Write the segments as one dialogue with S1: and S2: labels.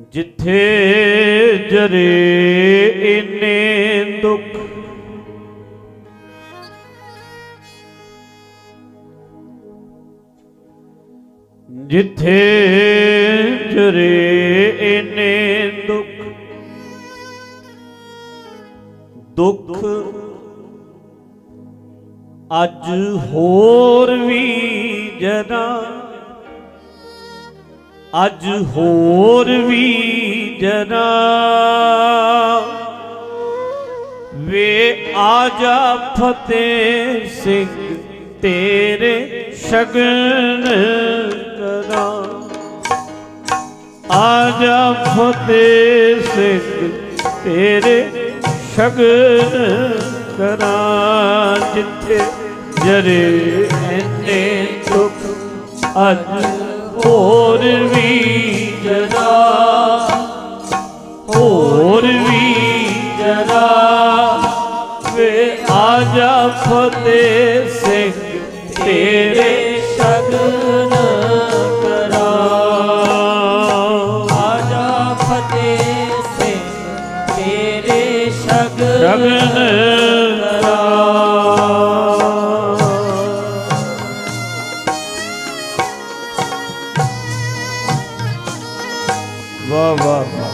S1: ਜਿੱਥੇ ਜਰੇ ਇਨੇ ਦੁੱਖ। ਜਿੱਥੇ ਜਰੇ ਇਨੇ ਦੁੱਖ। ਦੁੱਖ ਅੱਜ ਹੋਰ ਵੀ ਜਨਾ ਅੱਜ ਹੋਰ ਵੀ ਜਨਾ। ਵੇ ਆ ਜਾ ਫਤਿਹ ਸਿੰਘ, ਤੇਰੇ ਸ਼ਗਨ ਕਰਾਂ। ਆ ਜਾ ਫਤਿਹ ਸਿੰਘ, ਤੇਰੇ ਸ਼ਗਨ ਕਰਾਂ। ਜਿੱਥੇ ਜਰੇ ਐਨੇ ਦੁੱਖ ਅੱਜ ਹੋਰ ਵਾਹ ਵਾਹ ਵਾਹ।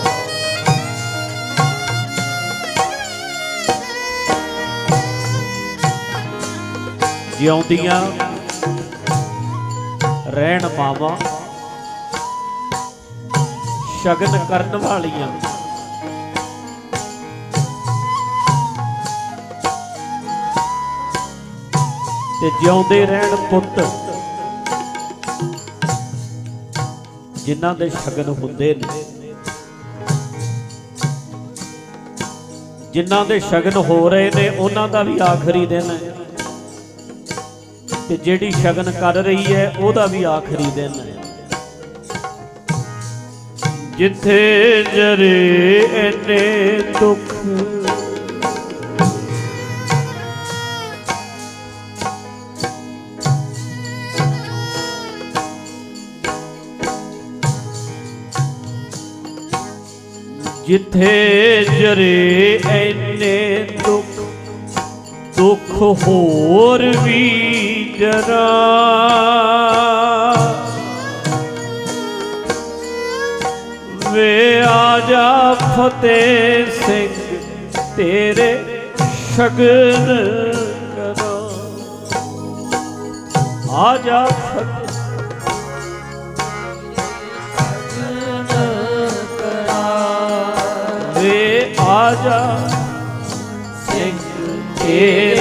S1: ਜਿਉਂਦੀਆਂ ਰਹਿਣ ਮਾਵਾਂ ਸ਼ਗਨ ਕਰਨ ਵਾਲੀਆਂ। ਤੇ ਜਿਉਂਦੇ ਰਹਿਣ ਪੁੱਤ ਜਿਨ੍ਹਾਂ ਦੇ ਸ਼ਗਨ ਹੁੰਦੇ ਨੇ। ਜਿਨ੍ਹਾਂ ਦੇ ਸ਼ਗਨ ਹੋ ਰਹੇ ਨੇ, ਉਹਨਾਂ ਦਾ ਵੀ ਆਖਰੀ ਦਿਨ ਹੈ। ਤੇ ਜਿਹੜੀ ਸ਼ਗਨ ਕਰ ਰਹੀ ਹੈ, ਉਹਦਾ ਵੀ ਆਖਰੀ ਦਿਨ ਹੈ। ਜਿੱਥੇ ਜਰੇ ਐਨੇ ਦੁੱਖ ਜਿੱਥੇ ਜਰੇ ਐਨੇ ਦੁੱਖ ਦੁੱਖ ਹੋਰ ਵੀ ਜਰਾ। ਵੇ ਆ ਜਾ ਫਤਿਹ ਸਿੰਘ, ਤੇਰੇ ਸ਼ਗਨ ਕਰੋ। ਆ ਜਾ ਫਤਿਹ ਵੇ ਆ ਜਾ ਸਿੰਘ ਤੇਰੇ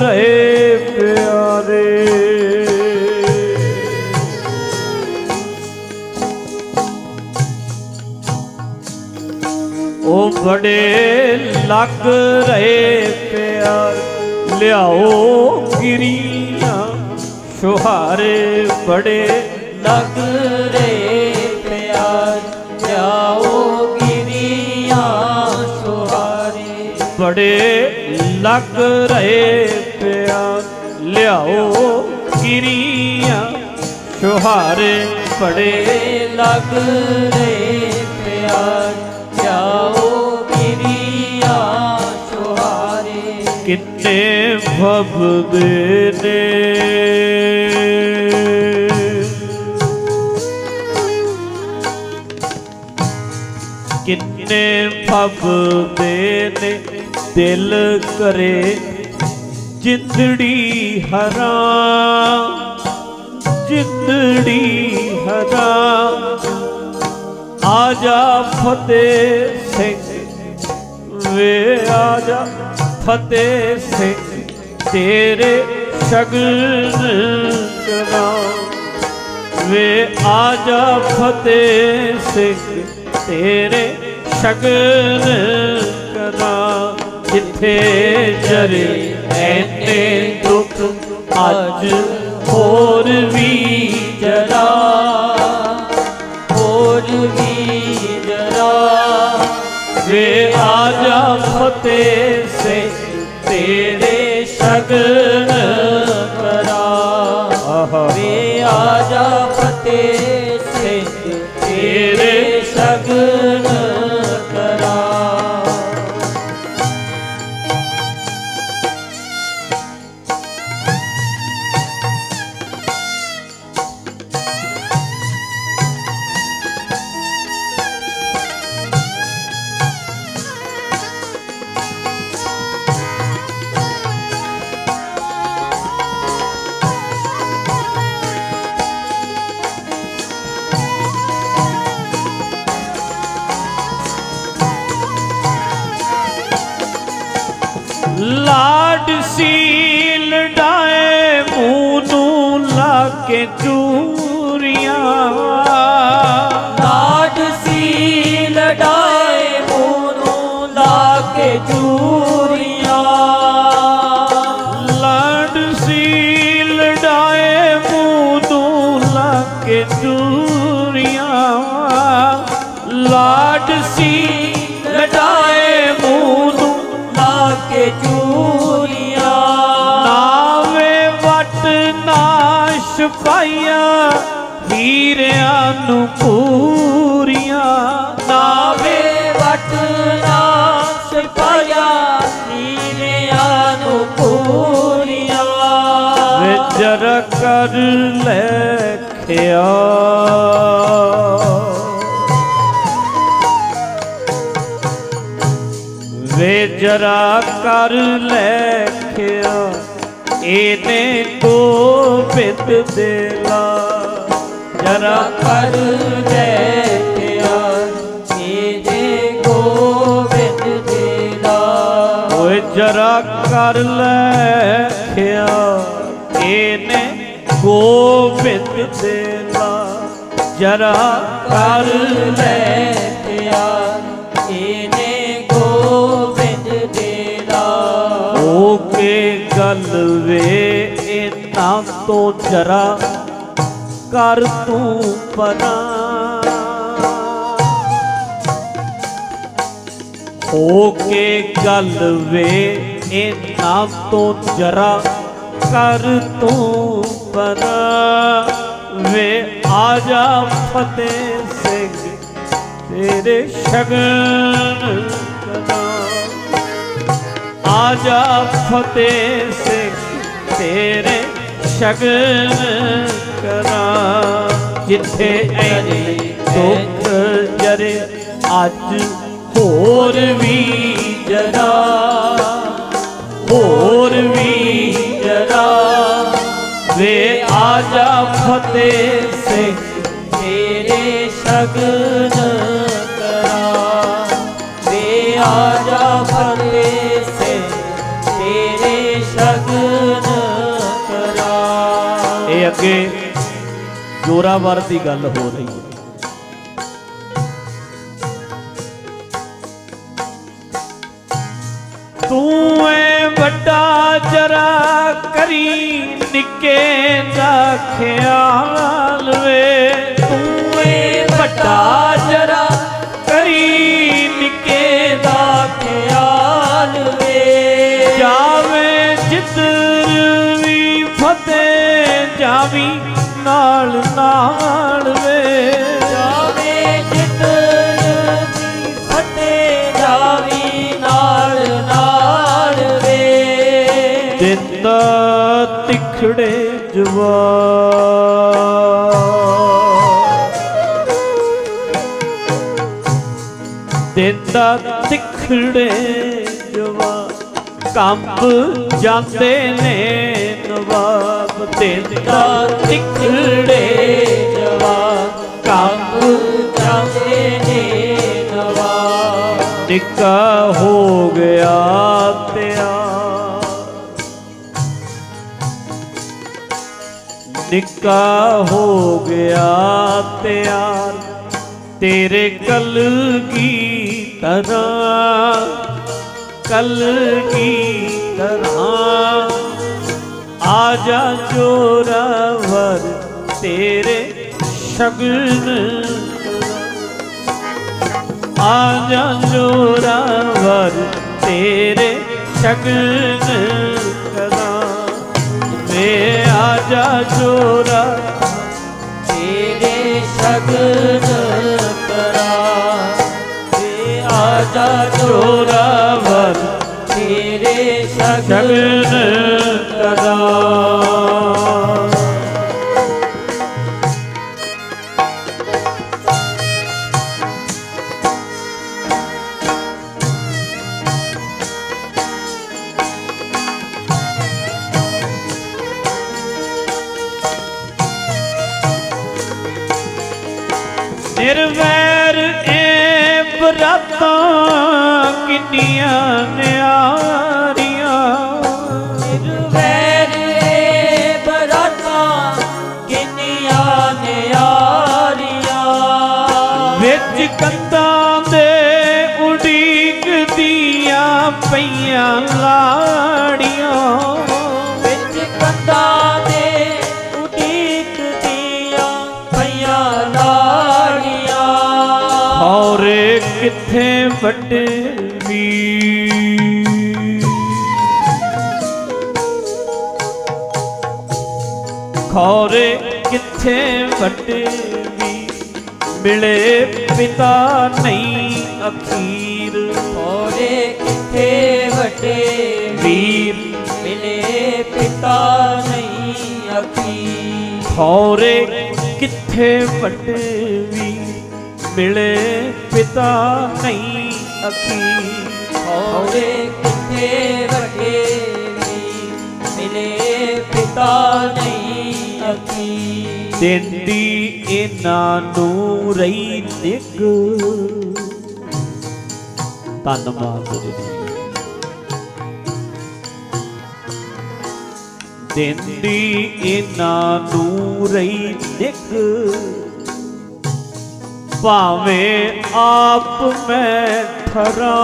S1: ਰਹੇ ਪਿਆਰੇ। ਉਹ ਬੜੇ ਲੱਗ ਰਹੇ ਪਿਆਰ, ਲਿਆਓ ਗਿਰੀਆਂ। ਸੁਹਾਰੇ ਬੜੇ
S2: ਲਗ ਰਹੇ ਪਿਆਰ, ਲਿਆਓ ਗਿਰੀਆਂ। ਸੁਹਾਰੇ
S1: ਬੜੇ ਲੱਗ ਰਹੇ ਪਿਆ, ਲਿਆਓ ਗਿਰੀਆਂ ਸੁਹਾਰੇ ਬੜੇ
S2: ਬੜੇ ਲਗ ਰੇ ਪਿਆਰ ਜਾਓ ਗਿਰੀਆਂ
S1: ਕਿੰਨੇ ਭਵਦੇ ਨੇ। ਕਿੰਨੇ ਫੱਬਦੇ ਨੇ। ਦਿਲ ਕਰੇ ਜਿੰਦੜੀ ਹਰਾ ਜਿੰਦੜੀ ਹਰਾ। ਆ ਜਾ ਫਤਿਹ ਸਿੰਘ, ਵੇ ਜਾ ਫਤਿਹ ਸਿੰਘ, ਤੇਰੇ ਸ਼ਗਨ ਕਰਾਂ ਵੇ ਜਾ ਫਤਿਹ ਸਿੰਘ, ਤੇਰੇ ਸ਼ਗਨ ਕਰਾਂ ਜਿੱਥੇ ਜਰੇ ਐਨੇ ਦੁੱਖ ਅੱਜ ਹੋਰ ਵੀ ਲਾਡ ਸੀ ਲਡਾਏ ਮੂੰਹ ਨੂੰ ਲਾ ਕੇ ਚੂਰੀਆਂ।
S2: ਲਾਡ ਸੀ ਲਡਾਏ ਮੂੰਹ ਨੂੰ ਲਾ ਕੇ ਚੂਰੀਆਂ।
S1: ਲਾਡ ਸੀ ਲਡਾਏ ਮੂੰਹ ਨੂੰ ਲਾ ਕੇ ਚੂਰੀਆਂ। ਲਾਡ ਸੀ ਪਾਈਆਂ ਹੀਰਿਆਂ ਨੂੰ ਪੂਰੀਆਂ। ਨਾਵੇ
S2: ਨਾਵੇ ਵਟ ਨਾਸ ਪਾਇਆ ਨੀਰਿਆਂ ਨੂੰ ਪੂਰੀਆਂ।
S1: ਵਿਚਰ ਕਰ ਲੈਖਿਆ। ਵੇ ਜਰਾ ਕਰ ਲੈਖਿਆ। ਇਹਨੇ ਗੋਬਿੰਦ ਦੇ ਲਾ ਜਰਾ
S2: ਕਰ ਦੇਖਿਆ। ਇਹਦੇ ਗੋਬਿੰਦ ਦੇ ਦਾ
S1: ਓਏ ਜਰਾ ਕਰ ਲੈਖਿਆ। ਇਹਨੇ ਗੋਬਿੰਦ ਦੇ ਲਾ ਜਰਾ ਕਰ ਲੈ ਗੱਲ ਵੇ ਇਹਨਾਂ ਤੋਂ ਜਰਾ ਕਰ ਤੂੰ ਪਰਾਂ। ਹੋ ਕੇ ਗੱਲ ਵੇ ਇਹਨਾਂ ਤੋਂ ਜਰਾ ਕਰ ਤੂੰ ਪਰਾਂ। ਵੇ ਆ ਜਾ ਫਤਿਹ ਸਿੰਘ, ਤੇਰੇ ਸ਼ਗਨ ਆਜਾ ਫਤਿਹ ਸਿੰਘ, ਤੇਰੇ ਸ਼ਗਨ ਕਰਾਂ। ਜਿੱਥੇ ਐਨੇ ਦੁੱਖ ਜਰੇ, ਅੱਜ ਹੋਰ ਵੀ ਜਰਾ। ਹੋਰ ਵੀ ਜਰਾ। ਵੇ ਆਜਾ ਫਤਿਹ ਸਿੰਘ,
S2: ਤੇਰੇ ਸ਼ਗਨ ਕਰਾਂ। ਵੇ ਆਜਾ ਫਤਿਹ
S1: ਜੋਰਾਵਰ ਦੀ ਗੱਲ ਹੋ ਰਹੀ। ਹੈ ਤੂੰ ਏ ਵੱਡਾ ਜਰਾ ਕਰੀ ਨਿੱਕੇ ਦਾ ਖਿਆਲ। ਤਿਖੜੇ ਜਵਾ। ਦਿੰਦਾ ਤਿਖੜੇ ਜਵਾ। ਕੰਬ ਜਾਂਦੇ ਨੇ ਨਵਾਬ। ਦਿੰਦਾ ਤਿਖੜੇ ਜਵਾ। ਕੰਬ
S2: ਜਾਂਦੇ ਨੇ ਨਵਾ
S1: ਨਿੱਕਾ ਹੋ ਗਿਆ। ਨਿੱਕਾ ਹੋ ਗਿਆ ਤਿਆਰ, ਤੇਰੇ ਕਲ ਕੀ ਤਰ੍ਹਾਂ, ਕਲ ਕੀ ਤਰ੍ਹਾਂ। ਆ ਜਾ ਜੋਰਾਵਰ ਤੇਰੇ ਸ਼ਗਨ। ਆ ਜਾ ਜੋਰਾਵਰ ਤੇਰੇ ਸ਼ਗਨ। ਵੇ ਆ ਜਾ ਜੋਰਾ
S2: ਤੇਰੇ ਸ਼ਗਨ ਕਰਾ ਵੇ ਆਜਾ
S1: ਜੋਰਾਵਰ
S2: ਤੇਰੇ ਸ਼ਗਨ
S1: ਸ਼ਗਨ ਨਿਰਵੈਰ ਏ ਬਰਾਤਾਂ ਕਿੰਨੀਆਂ ਨਿਆਰੀਆਂ।
S2: ਨਿਰਵੈਰੇ ਬਰਾਤਾਂ ਕਿੰਨੀਆਂ ਨਿਆਰੀਆਂ।
S1: ਵਿੱਚ ਕੰਧਾਂ ਦੇ ਉਡੀਕਦੀਆਂ ਪਈਆਂ ਲਾੜੀਆਂ ਕਿੱਥੇ ਵੱਡੇ ਵੀ ਖੌਰੇ ਕਿੱਥੇ ਵੱਡੇ ਵੀ ਮਿਲੇ ਪਿਤਾ ਨਹੀਂ ਅਖੀਰ।
S2: ਹੋਰੇ ਕਿੱਥੇ ਵੱਡੇ
S1: ਵੀਰ।
S2: ਮਿਲੇ ਪਿਤਾ ਨਹੀਂ ਅਖੀ
S1: ਖੌਰੇ ਕਿੱਥੇ ਵੱਡੇ ਵੀ ਮਿਲੇ ਪਿਤਾ ਨਹੀਂ ਅਖੀਰ
S2: ਹੋਰੇ ਕਿੱਥੇ ਵੱਡੇ ਵੀ ਮਿਲੇ ਪਿਤਾ ਨਹੀਂ ਅਖੀ
S1: ਦਿੰਦੀ ਇਹਨਾਂ ਨੂੰ ਰਹੀ ਨਿਗ ਧੰਨ ਮਾਗੁਰੂ ਜੀ। ਦਿੰਦੀ ਇਹਨਾਂ ਨੂੰ ਰਹੀ ਨਿਗ ਭਾਵੇਂ ਆਪ ਮੈਂ ਖਰਾ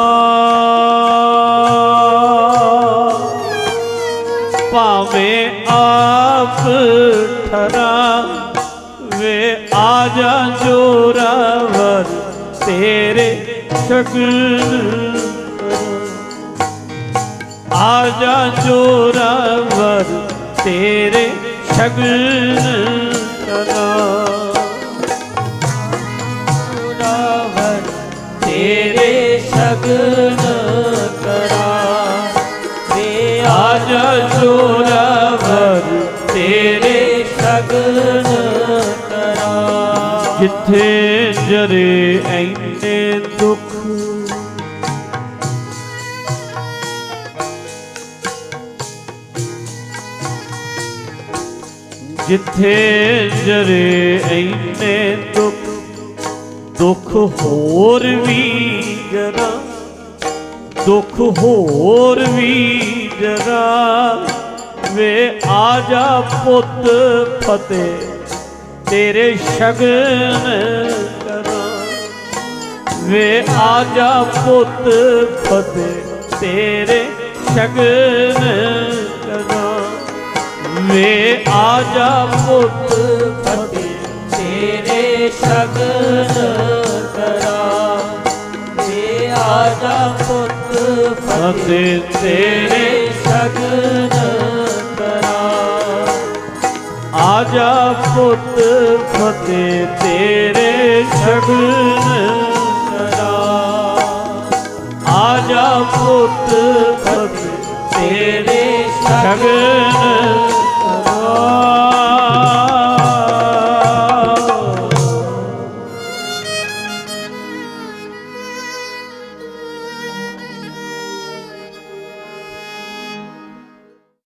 S1: ਭਾਵੇਂ ਆਪ ਠਰਾ ਵੇ ਆ ਜਾ ਜੋਰਾਵਰ ਤੇਰੇ ਸ਼ਗਨ ਆ ਜਾ ਜੋਰਾਵਰ ਤੇਰੇ ਸ਼ਗਨ ਜਿੱਥੇ ਜਰੇ ਐਨੇ ਦੁੱਖ। ਜਿੱਥੇ ਜਰੇ ਐਨੇ ਦੁੱਖ ਦੁੱਖ ਹੋਰ ਵੀ ਜਰਾ, ਦੁੱਖ ਹੋਰ ਵੀ ਜਰਾ। ਵੇ ਆ ਜਾ ਪੁੱਤ ਫਤਿਹ। ਤੇਰੇ ਸ਼ਗਨ ਕਰਾਂ। ਵੇ ਆ ਜਾ ਪੁੱਤ ਫਤਿਹ ਤੇਰੇ ਸ਼ਗਨ ਕਰਾਂ। ਵੇ ਆ ਜਾ ਪੁੱਤ ਫਤਿਹ
S2: ਤੇਰੇ ਸ਼ਗਨ ਕਰਾ। ਵੇ
S1: ਜਾ ਪੁੱਤ ਫਤਿਹ ਤੇਰੇ ਸ਼ਗਨ ਆ ਪੁੱਤ ਫਤਿਹ ਤੇਰੇ ਸ਼ਗਨ